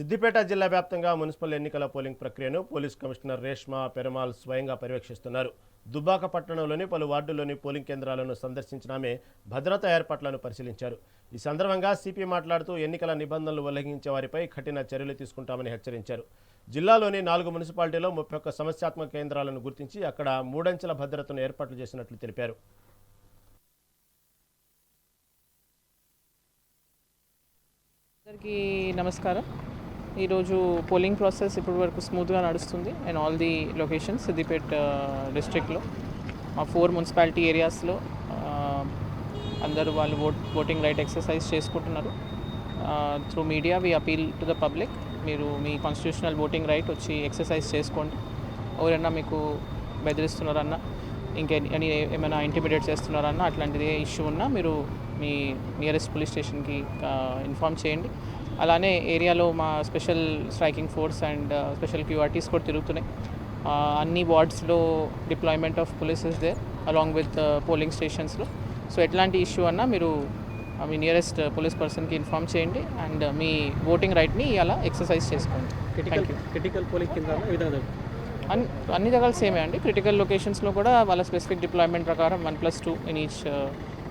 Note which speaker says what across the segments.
Speaker 1: సిద్దిపేట జిల్లా వ్యాప్తంగా మున్సిపల్ ఎన్నికల పోలింగ్ ప్రక్రియను పోలీస్ కమిషనర్ రేష్మా పెరమాల్ స్వయంగా పర్యవేక్షిస్తున్నారు. దుబ్బాక పట్టణంలోని పలు వార్డుల్లోని పోలింగ్ కేంద్రాలను సందర్శించిన ఆమె భద్రతా ఏర్పాట్లను పరిశీలించారు. ఈ సందర్భంగా సిపి మాట్లాడుతూ ఎన్నికల నిబంధనలు ఉల్లంఘించే వారిపై కఠిన చర్యలు తీసుకుంటామని హెచ్చరించారు. జిల్లాలోని నాలుగు మున్సిపాలిటీలో ముప్పై ఒక్క సమస్యాత్మక కేంద్రాలను గుర్తించి అక్కడ మూడంచెల భద్రతను ఏర్పాట్లు చేసినట్లు తెలిపారు.
Speaker 2: అందరికీ నమస్కారం. ఈరోజు పోలింగ్ ప్రాసెస్ ఇప్పటి వరకు స్మూత్గా నడుస్తుంది and all the locations Siddipet డిస్ట్రిక్ట్లో మా ఫోర్ మున్సిపాలిటీ ఏరియాస్లో అందరూ వాళ్ళు ఓట్ ఓటింగ్ రైట్ ఎక్సర్సైజ్ చేసుకుంటున్నారు. Through media we appeal to the public మీరు మీ కాన్స్టిట్యూషనల్ ఓటింగ్ రైట్ వచ్చి ఎక్సర్సైజ్ చేసుకోండి. ఎవరైనా మీకు బెదిరిస్తున్నారన్నా ఇంకా అని ఏమైనా ఇంటిమిడేట్ చేస్తున్నారన్నా అట్లాంటిది ఇష్యూ ఉన్నా మీరు మీ నియరెస్ట్ పోలీస్ స్టేషన్కి ఇన్ఫామ్ చేయండి. అలానే ఏరియాలో మా special striking force and special QRTs కూడా తిరుగుతున్నాయి. అన్ని వార్డ్స్లో deployment of polices they along with polling స్టేషన్స్లో so ఎట్లాంటి ఇష్యూ అన్నా మీరు మీ నియరెస్ట్ పోలీస్ పర్సన్కి ఇన్ఫామ్ చేయండి అండ్ మీ ఓటింగ్ రైట్ని ఇలా ఎక్సర్సైజ్ చేసుకోండి.
Speaker 3: క్రిటికల్ క్రిటికల్ పోలింగ్ కేంద్రాలు
Speaker 2: అన్ అన్ని రకాల సేమే అండి. క్రిటికల్ లొకేషన్స్లో కూడా వాళ్ళ స్పెసిఫిక్ డిప్లాయ్మెంట్ ప్రకారం one plus two in each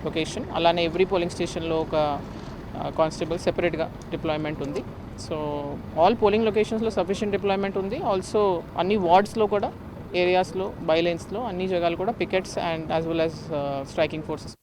Speaker 2: location అలానే ఎవ్రీ పోలింగ్ స్టేషన్లో ఒక కానిస్టేబుల్ సెపరేట్గా డిప్లాయ్మెంట్ ఉంది. సో ఆల్ పోలింగ్ లొకేషన్స్లో సఫిషియెంట్ డిప్లాయ్మెంట్ ఉంది. ఆల్సో అన్ని వార్డ్స్లో కూడా ఏరియాస్లో బైలైన్స్లో అన్ని జగాలు కూడా pickets and as well as striking forces